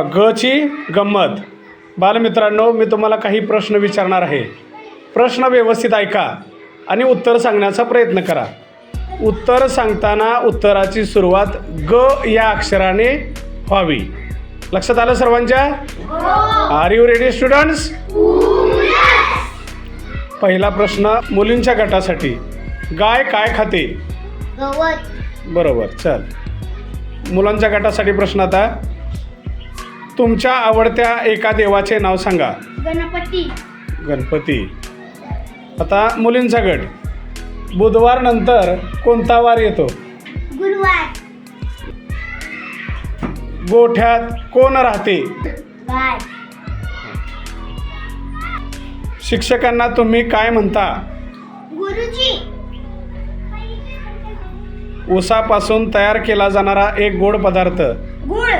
ग ची गंमत. बालमित्रांनो मी तुम्हाला काही प्रश्न विचारणार आहे. प्रश्न व्यवस्थित ऐका आणि उत्तर सांगण्याचा प्रयत्न करा. उत्तर सांगताना उत्तराची सुरुवात ग या अक्षराने व्हावी. लक्षात आलं सर्वांच्या? आर यू रेडी स्टुडंट्स पहिला प्रश्न मुलींच्या गटासाठी. गाय काय खाते? बरोबर चल. मुलांच्या गटासाठी प्रश्न आता. तुमच्या आवडत्या एका देवाचे नाव सांगा. गणपती. गणपती. आता मुलींचा गट. बुधवार नंतर कोणता वार येतो? गुरुवार. गोठ्यात कोण राहते? गाय शिक्षकांना तुम्ही काय म्हणता? गुरुजी. ऊसापासून तयार केला जाणारा एक गोड पदार्थ. गुळ.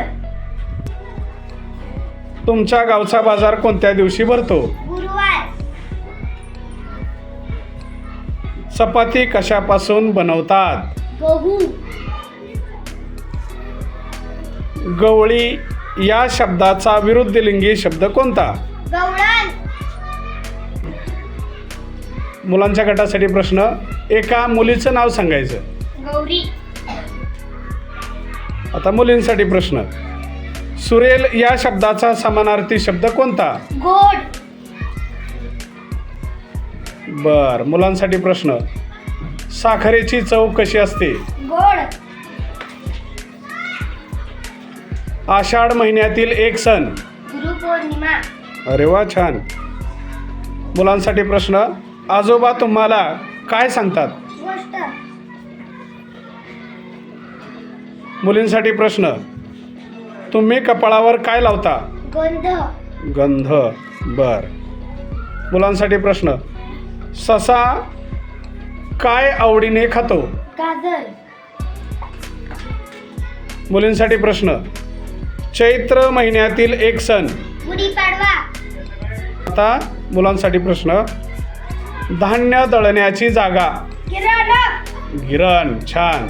तुमच्या गावचा बाजार कोणत्या दिवशी भरतो? गुरुवार. चपाती कशापासून बनवतात? गहू. गवळी या शब्दाचा विरुद्धलिंगी शब्द कोणता? मुलांच्या गटासाठी प्रश्न एका मुलीचं नाव सांगायचं. आता मुलींसाठी प्रश्न सुरेल या शब्दाचा समानार्थी शब्द कोणता? गोड. बर मुलांसाठी प्रश्न. साखरेची चव कशी असते? गोड. आषाढ महिन्यातील एक सण. गुरुपौर्णिमा. अरे वा छान. मुलांसाठी प्रश्न आजोबा तुम्हाला काय सांगतात? गोष्ट. मुलींसाठी प्रश्न तुम्ही कपाळावर काय लावता? गंध. गंध. बर. मुलांसाठी प्रश्न. ससा काय आवडीने खातो? गाजर. मुलींसाठी प्रश्न. चैत्र महिन्यातील एक सण. गुढीपाडवा आता मुलांसाठी प्रश्न. धान्य दळण्याची जागा. किराणा. गिरण छान.